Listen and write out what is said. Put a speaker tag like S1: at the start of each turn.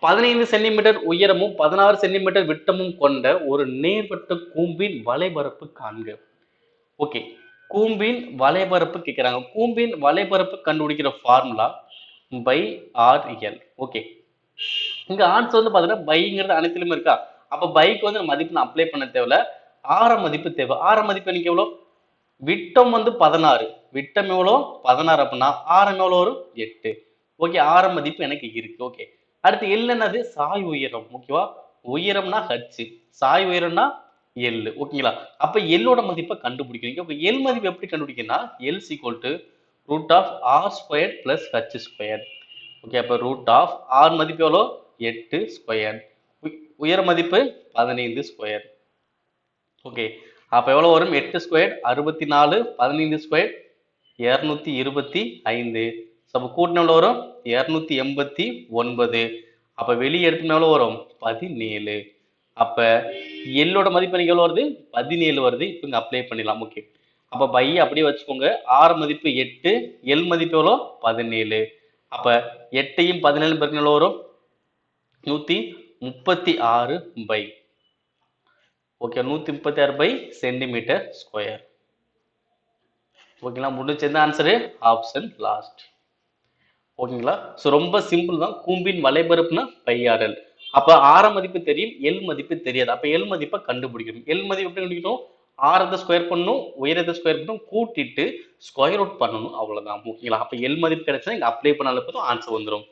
S1: பதினைந்து சென்டிமீட்டர் உயரமும் பதினாறு சென்டிமீட்டர் விட்டமும் கொண்ட ஒரு நேர்வட்ட கூம்பின் வலைபரப்பு காண்க. ஓகே. கூம்பின் வலைபரப்பு கேட்குறாங்க கூம்பின் வலைபரப்பு கண்டுபிடிக்கிற formula pi R L okay. இங்க ஆன்சர் வந்து பார்த்தீங்கன்னா பைங்கிறது அனைத்திலுமே இருக்கா? அப்ப பைக்கு வந்து நம்ம மதிப்பு நான் அப்ளை பண்ண தேவையில்ல. ஆர மதிப்பு தேவை. ஆர மதிப்பு எனக்கு எவ்வளோ? விட்டம் வந்து பதினாறு. விட்டம் எவ்வளோ? பதினாறு அப்படின்னா ஆரம் எவ்வளோ ஒரு எட்டு. ஓகே. ஆரம் மதிப்பு எனக்கு இருக்கு. ஓகே. அடுத்து எல் என்னது? சாய் உயரம். ஓகேவா உயரம்னா ஹச்சு சாய் உயரம்னா எல் ஓகேங்களா அப்ப எல்லோட மதிப்பை கண்டுபிடிக்கிறீங்க. அப்ப எல் மதிப்பு எப்படி கண்டுபிடிக்கணும்னா L equal to root of R square plus H square okay அப்போ ரூட் ஆஃப் ஆர் மதிப்பு எவ்வளோ? எட்டு ஸ்கொயர் உயர மதிப்பு பதினைந்து ஸ்கொயர் ஓகே அப்போ எவ்வளோ வரும்? எட்டு ஸ்கொயர் அறுபத்தி நாலு பதினைந்து ஸ்கொயர் இரநூத்தி இருபத்தி ஐந்து. அப்போ கூட்டின எவ்வளோ வரும் இரநூத்தி எண்பத்தி ஒன்பது. அப்போ வெளியே எடுத்துனாலும் வரும் பதினேழு. அப்போ எல்லோட மதிப்பு எனக்கு எவ்வளோ வருது? பதினேழு வருது. இப்போ இங்கே அப்ளை பண்ணிடலாம். ஓகே அப்போ பை அப்படியே வச்சுக்கோங்க. ஆறு மதிப்பு எட்டு எல் மதிப்பு எவ்வளோ? பதினேழு. அப்போ எட்டையும் பதினேழு பெருக்கின எவ்வளோ வரும்? நூற்றி முப்பத்தி ஆறு பை ஓகே நூற்றி முப்பத்தி ஆறு பை சென்டிமீட்டர் ஸ்கொயர் ஓகேங்களா முடிஞ்சது ஆன்சரு ஆப்ஷன் லாஸ்ட் ஓகேங்களா? ஸோ ரொம்ப சிம்பிள் தான். கூம்பின் வலைபரப்புனா பையாரல் அப்போ ஆர மதிப்பு தெரியும் எல் மதிப்பு தெரியாது. அப்போ எல் மதிப்பை கண்டுபிடிக்கணும். எல் மதிப்பு எப்படி கண்டுபிடிக்கணும்? ஆரத்தை ஸ்கொயர் பண்ணணும் உயரத்தை ஸ்கொயர் பண்ணணும் கூட்டிட்டு ஸ்கொயர் அவுட் பண்ணணும். அவ்வளோதான் ஓகேங்களா? அப்போ எல் மதிப்பு கிடைச்சா இங்கே அப்ளை பண்ணாலும் போதும் ஆன்சர் வந்துடும்